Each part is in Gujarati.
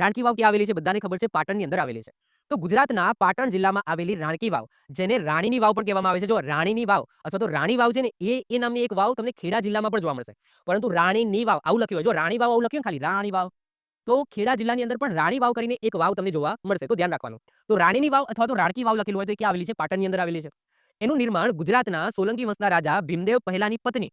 રાણકી વાવ ક્યાં આવેલી છે, બધાને ખબર છે, પાટણની અંદર આવેલી છે. તો ગુજરાતના પાટણ જિલ્લામાં આવેલી રાણકી વાવ, જેને રાણીની વાવ પણ કહેવામાં આવે છે. જો રાણીની વાવ અથવા તો રાણી વાવ છે ને, એ એ નામની એક વાવ તમને ખેડા જિલ્લામાં પણ જોવા મળશે. પરંતુ રાણીની વાવ, આવું લખ્યું હોય, જો રાણી વાવ આવું લખ્યું ખાલી, રાણી વાવ, તો ખેડા જિલ્લાની અંદર પણ રાણી વાવ કરીને એક વાવ તમને જોવા મળશે. તો ધ્યાન રાખવાનું. તો રાણીની વાવ અથવા તો રાણકી વાવ લખેલું હોય તો ક્યાં આવેલી છે? પાટણની અંદર આવેલી છે. એનું નિર્માણ ગુજરાતના સોલંકી વંશના રાજા ભીમદેવ પહેલાની પત્ની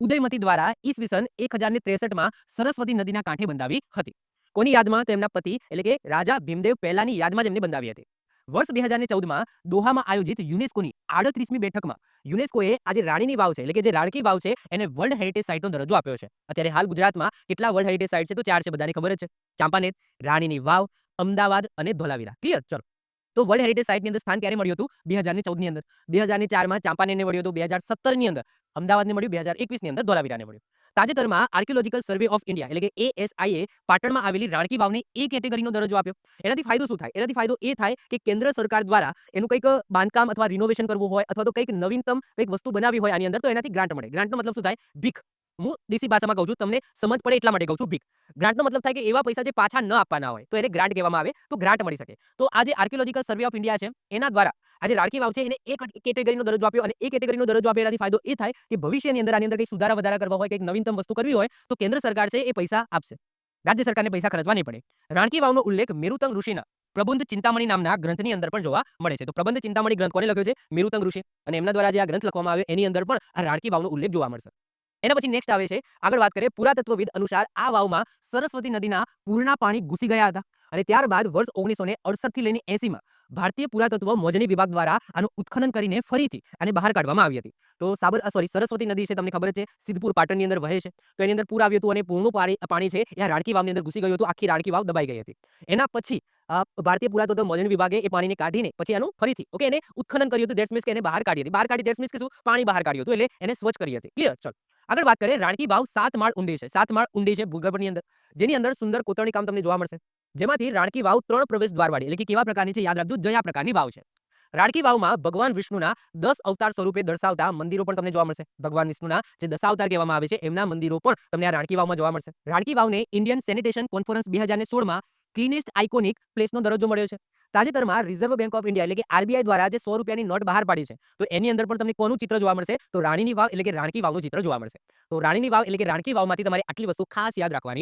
ઉદયમતી દ્વારા ઈસવીસન એક હજાર ને ત્રેસઠમાં સરસ્વતી નદીના કાંઠે બંધાવી હતી. કોની યાદમાં તો એમના પતિ એટલે કે રાજા ભીમદેવ પહેલાની યાદમાં જ એમને બંધાવી હતી? વર્ષ બે હજાર ચૌદમાં દોહામાં આયોજિત યુનેસ્કોની આડત્રીસમી બેઠકમાં યુનેસ્કોએ આજે રાણીની વાવ છે એટલે કે જે રાણકી વાવ છે એને વર્લ્ડ હેરિટેજ સાઇટનો દરજ્જો આપ્યો છે. અત્યારે હાલ ગુજરાતમાં કેટલા વર્લ્ડ હેરિટેજ સાઇટ છે તો ચાર છે, બધાને ખબર જ છે. ચાંપાનેર, રાણીની વાવ, અમદાવાદ અને ધોલાવીરા. ક્લિયર? ચલો. તો વર્લ્ડ હેરિટેજ સાઇટની અંદર સ્થાન ક્યારે મળ્યું હતું? બે હજાર ચૌદની અંદર. બે હજાર ચારમાં ચાંપાનેરને મળ્યું હતું બે હજાર સત્તરની અંદર. અમદાવાદને મળ્યું, બે હજાર એકવીસની અંદર ધોલાવીરાને મળ્યું. તાજેતરમાં આર્કિયોલોજીકલ સર્વે ઓફ ઇન્ડિયા એટલે કે એએસઆઈએ પાટણમાં આવેલી રાણકી વાવને એ કેટેગરીનો દરજ્જો આપ્યો. એનાથી ફાયદો શું થાય? એનાથી ફાયદો એ થાય કે કેન્દ્ર સરકાર દ્વારા એનું કંઈક બાંધકામ અથવા રિનોવેશન કરવું હોય અથવા તો કંઈક નવીનતમ કંઈક વસ્તુ બનાવી હોય આની અંદર તો એનાથી ગ્રાન્ટ મળે. ગ્રાન્ટનો મતલબ શું થાય? ભીખ. હું દેશી ભાષામાં કહું છું, તમને સમજ પડે એટલા માટે કહું છું ભીખ. ગ્રાન્ટનો મતલબ થાય કે એવા પૈસા જે પાછા ન આપવાના હોય, તો એને ગ્રાન્ટ કહેવામાં આવે, તો ગ્રાન્ટ મળી શકે. તો આ જે આર્કિયોલોજીકલ સર્વે ઓફ ઇન્ડિયા છે, એના દ્વારા આજે રાણકી વાવ છે એને એક કેટેગરીનો દરજ્જો આપ્યો અને એ કેટેગરીનો દરજ્જો એનાથી ફાયદો એ થાય કે ભવિષ્યની અંદર આની અંદર કંઈક સુધારા વધારા કરવા હોય, કંઈક નવીનતમ વસ્તુ કરવી હોય, તો કેન્દ્ર સરકાર છે એ પૈસા આપશે. રાજ્ય સરકારને પૈસા ખર્ચવા નહીં પડે. રાણકી વાવનો ઉલ્લેખ મેરુતંગ ઋષિના પ્રબંધ ચિંતામણી નામના ગ્રંથની અંદર પણ જોવા મળે છે. તો પ્રબંધ ચિંતામણી ગ્રંથ કોને લખ્યો છે? મેરુતંગ ઋષિ. અને એમના દ્વારા જે આ ગ્રંથ લખવામાં આવ્યો, એની અંદર પણ આ રાણકી વાવનો ઉલ્લેખ જોવા મળશે. એના પછી નેક્સ્ટ આવે છે, આગળ વાત કરીએ પુરાતત્વવિદ અનુસાર આ વાવમાં સરસ્વતી નદીના પૂરના પાણી ઘૂસી ગયા હતા અને ત્યારબાદ વર્ષ ઓગણીસો ને અડસઠથી લઈને એસીમાં ભારતીય પુરાતત્વ મોજણી વિભાગ દ્વારા આનું ઉત્ખનન કરીને ફરીથી આને બહાર કાઢવામાં આવી હતી. તો સાબર સોરી સરસ્વતી નદી છે, તમને ખબર છે, સિદ્ધપુર પાટણની અંદર વહે છે. તો એની અંદર પૂર આવ્યું હતું અને પૂરનું પાણી છે, એ રાણકી વાવની અંદર ઘૂસી ગયું હતું, આખી રાણકી વાવ દબાઈ ગઈ હતી. એના પછી ભારતીય પુરાતત્વ મોજણી વિભાગે એ પાણીને કાઢીને પછી એનું ફરીથી ઓકે એને ઉત્ખનન કર્યું હતું, દેટ્સ મીન્સ કે એને બહાર કાઢી હતી. બહાર કાઢી, દેટ્સ મીન્સ કે શું? પાણી બહાર કાઢ્યું હતું, એટલે એને સ્વચ્છ કરી હતી. ક્લિયર ચલો. આગળ વાત કરીએ, રાણકી વાવ સાત માળ ઊંડી છે. સાત માળ ઊંડી છે ભૂગર્ભની અંદર. જેની અંદર સુંદર કોતરણી કામ તમને જોવા મળશે. જેમાંથી રાણકી વાવ ત્રણ પ્રવેશ દ્વારવાળી, એટલે કે કેવા પ્રકારની છે, યાદ રાખજો જયા પ્રકારની વાવ છે. રાણકી વાવમાં ભગવાન વિષ્ણુના દસ અવતાર સ્વરૂપે દર્શાવતા મંદિરો પણ તમને જોવા મળશે. ભગવાન વિષ્ણુના જે દશાવતાર કહેવામાં આવે છે, એમના મંદિરો પણ તમને આ રાણકી વાવમાં જોવા મળશે. રાણકી વાવને ઇન્ડિયન સેનિટેશન કોન્ફરન્સ બે હજાર સોળમાં ક્લીનેસ્ટ આઇકોનિક પ્લેસનો દરજ્જો મળ્યો છે. તાજેતરમાં રિઝર્વ બેંક ઓફ ઇન્ડિયા એટલે કે આરબીઆઈ દ્વારા જે સો રૂપિયાની નોટ બહાર પાડી છે, તો એની અંદર પણ તમને કોનું ચિત્ર જોવા મળશે? તો રાણીની વાવ એટલે કે રાણકી વાવનું ચિત્ર જોવા મળશે. તો રાણીની વાવ એટલે કે રાણકી વાવમાંથી તમારે આટલી વસ્તુ ખાસ યાદ રાખવાની